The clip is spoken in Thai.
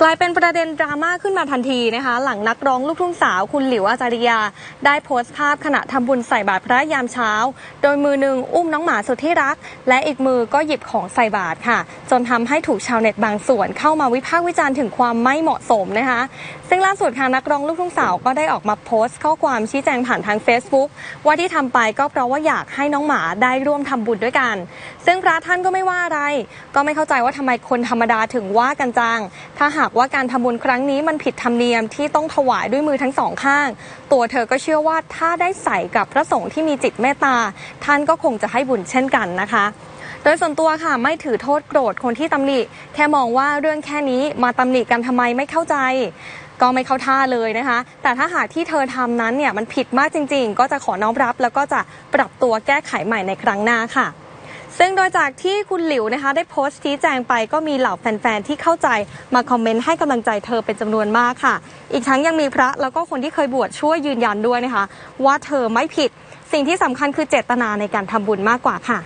กลายเป็นประเด็นดราม่าขึ้นมาทันทีนะคะ หลังนักร้องลูกทุ่งสาวคุณหลิวอาจาริยา ได้โพสต์ภาพขณะทำบุญใส่บาตรพระยามเช้า โดยมือหนึ่งอุ้มน้องหมาสุดที่รัก และอีกมือก็หยิบของใส่บาตรค่ะ จนทำให้ถูกชาวเน็ตบางส่วนเข้ามาวิพากษ์วิจารณ์ถึงความไม่เหมาะสมนะคะ ซึ่งล่าสุดค่ะนักร้องลูกทุ่งสาวก็ได้ออกมาโพสต์ ข้อความชี้แจงผ่านทาง Facebook ว่าที่ทำไปก็เพราะว่าอยากให้น้องหมาได้ร่วมทำบุญด้วยกัน ซึ่งพระท่านก็ไม่ว่าอะไร ก็ไม่เข้าใจว่าทำไมคนธรรมดาถึงว่ากันจังถ้าหาากว่าการทำบุญครั้งนี้มันผิดธรรมเนียมที่ต้องถวายด้วยมือทั้งสองข้าง ตัวเธอก็เชื่อว่าถ้าได้ใส่กับพระสงฆ์ที่มีจิตเมตตา ท่านก็คงจะให้บุญเช่นกันนะคะโดยส่วนตัวค่ะไม่ถือโทษโกรธคนที่ตำหนิ แค่มองว่าเรื่องแค่นี้มาตำหนิกันทำไมไม่เข้าใจ ก็ไม่เข้าท่าเลยนะคะ แต่ถ้าหากที่เธอทำนั้นเนี่ยมันผิดมากจริง ๆ ก็จะขอน้อมรับ แล้วก็จะปรับตัวแก้ไขใหม่ในครั้งหน้าค่ะ ซึ่งโดยจากที่คุณหลิวนะคะ ได้โพสต์ชี้แจงไปก็มีเหล่าแฟนๆ ที่เข้าใจมาคอมเมนต์ให้กำลังใจเธอเป็นจำนวนมากค่ะ อีกทั้งยังมีพระแล้วก็คนที่เคยบวชช่วยยืนยันด้วยนะคะ ว่าเธอไม่ผิด สิ่งที่สำคัญคือเจตนาในการทำบุญมากกว่าค่ะ